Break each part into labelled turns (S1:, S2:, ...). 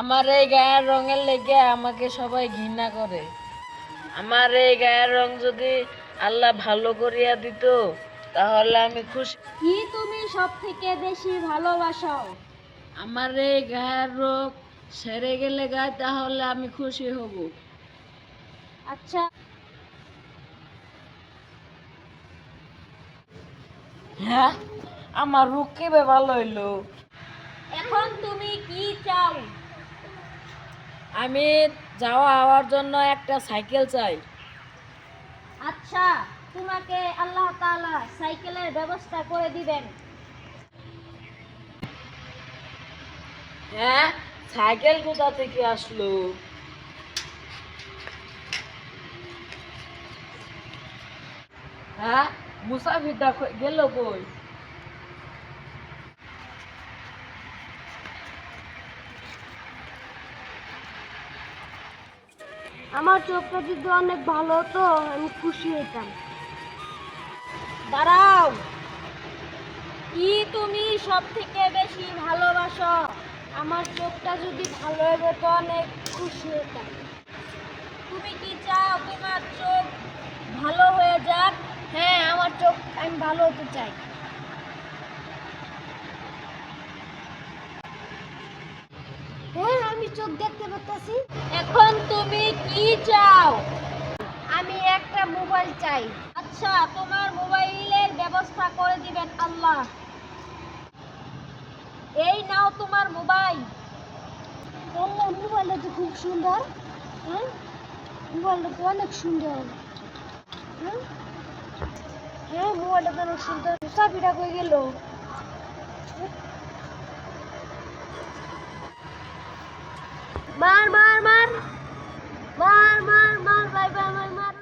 S1: আমার এই গায়ের রঙের লেগে আমাকে সবাই ঘৃণা করে। আমার এই গায়ের রং যদি আল্লাহ ভালো করিয়া দিত তাহলে আমি খুশি।
S2: কি তুমি সব থেকে বেশি ভালোবাসাও
S1: আমার এই গায়ের রোগ সেরে গেলে গায়ে তাহলে আমি খুশি হব।
S2: আচ্ছা।
S1: হ্যাঁ আমার রোগ কেবে ভালো হইল?
S2: এখন তুমি কি চাও?
S1: আমি যাওয়া হওয়ার জন্য একটা সাইকেল চাই।
S2: আচ্ছা তোমাকে আল্লাহ তাআলা সাইকেলের ব্যবস্থা করে দিবেন।
S1: হ্যাঁ সাইকেল কোথা থেকে আসলো? হ্যাঁ মুসাফিরটা গেল কই?
S2: আমার চোখটা যদি অনেক ভালো হতো, আমি খুশি হতাম দাঁড়াও। কি তুমি সব থেকে বেশি ভালোবাসো? আমার চোখটা যদি ভালো হবে তো অনেক খুশি হতাম তুমি কি চাও তোমার চোখ ভালো হয়ে যাক? হ্যাঁ আমার চোখ আমি ভালো হতে চাই হ্যাঁ আমি চোখ দেখতে পাচ্ছি এখন তুমি কি চাও? আমি একটা মোবাইল চাই। আচ্ছা তোমার মোবাইলের ব্যবস্থা করে দিবেন আল্লাহ। এই নাও তোমার মোবাইল। আল্লাহ, মোবাইলটা তো খুব সুন্দর। হ্যাঁ? মোবাইলটা তো অনেক সুন্দর। হ্যাঁ? হ্যাঁ মোবাইলটা তো অনেক সুন্দর। চাবিটা কই গেল? মার মার মার। মার মার মার বাই বাই মার মার।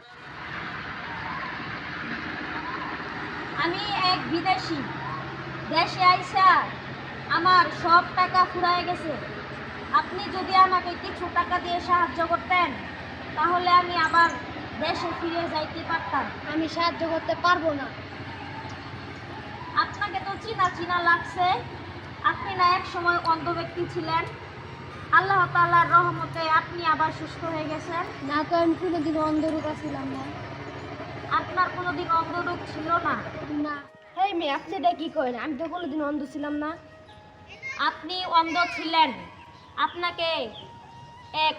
S2: আমি এক বিদেশি। দেশে আইসা আমার সব টাকা ফুরায় গেছে। আপনি যদি আমাকে কিছু টাকা দিয়ে সাহায্য করতেন তাহলে আমি আবার দেশে ফিরে যাইতে পারতাম। আমি সাহায্য করতে পারব না। আপনাকে তো চিনা চিনা লাগছে। আপনি না এক সময় অন্ধ ব্যক্তি ছিলেন। আল্লাহ তাআলার রহমতে আপনি আবার সুস্থ হয়ে গেছেন। না তো আমি কোনোদিন অন্ধরূপা ছিলাম না। আপনার কোনোদিন অন্ধরূপ ছিল না? না। এই মেয়ে আপনি এটা কি করেন? আমি তো কোনোদিন অন্ধ ছিলাম না। আপনি অন্ধ ছিলেন। আপনাকে এক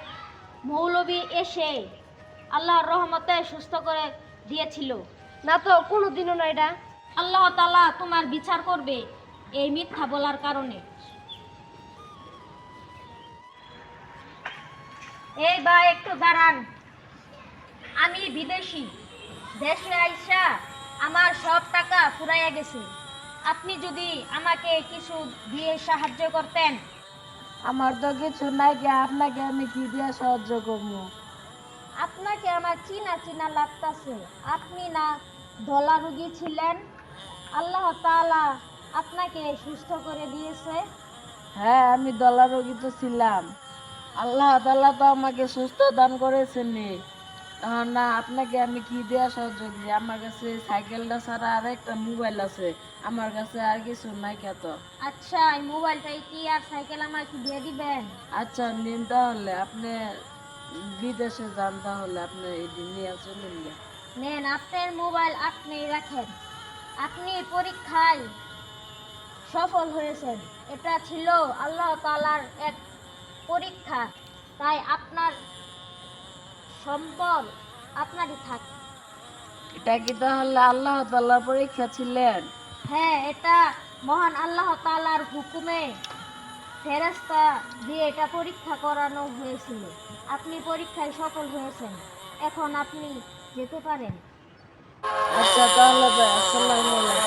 S2: মৌলবী এসে আল্লাহর রহমতে সুস্থ করে দিয়েছিল। না তো কোনোদিনও না এটা। আল্লাহ তাআলা তোমার বিচার করবে এই মিথ্যা বলার কারণে। এই বা একটু দাঁড়ান। আমি বিদেশি। দেশে আইসা আমার সব টাকা ফুরাইয়া গেছে। আপনি যদি আমাকে কিছু দিয়ে সাহায্য করতেন।
S1: আমার তো কিছু নাই কি আপনাকে আমি কি দিয়ে সাহায্য করব?
S2: আপনাকে আমার চিনা চিনা লাগতাছে। আপনি না ধলা রুগী ছিলেন? আল্লাহ তাআলা আপনাকে সুস্থ করে দিয়েছে।
S1: হ্যাঁ আমি দলা রোগী তো ছিলাম। আল্লাহ তাল্লাহ তো আমাকে সুস্থ দান করেছেন নি। না আপনাকে আমি কি দেওয়া সাহায্য করি? আমার কাছে সাইকেলটা ছাড়া আর একটা মোবাইল আছে। আমার কাছে আর কিছু নাই কত
S2: আচ্ছা এই মোবাইলটাই কি আর সাইকেল আমাকে দিয়ে দিবেন?
S1: আচ্ছা নিন তাহলে। আপনি বিদেশে যান তাহলে আপনি এই দিন নিয়ে চলুন।
S2: নেন আপনার মোবাইল আপনি রাখেন। আপনি পরীক্ষায় সফল হয়েছেন। এটা ছিল আল্লাহ তাআলার এক পরীক্ষা তাই আপনার সম্পদ আপনারই থাক।
S1: এটা কি তাহলে আল্লাহ তাল্লাহ পরীক্ষা ছিলেন?
S2: হ্যাঁ এটা মহান আল্লাহ তাআলার হুকুমে ফেরেশতা দিয়ে এটা পরীক্ষা করানো হয়েছিল। আপনি পরীক্ষায় সফল হয়েছেন। এখন আপনি যেতে পারেন।
S1: আচ্ছা তাহলে আসসালামু আলাইকুম।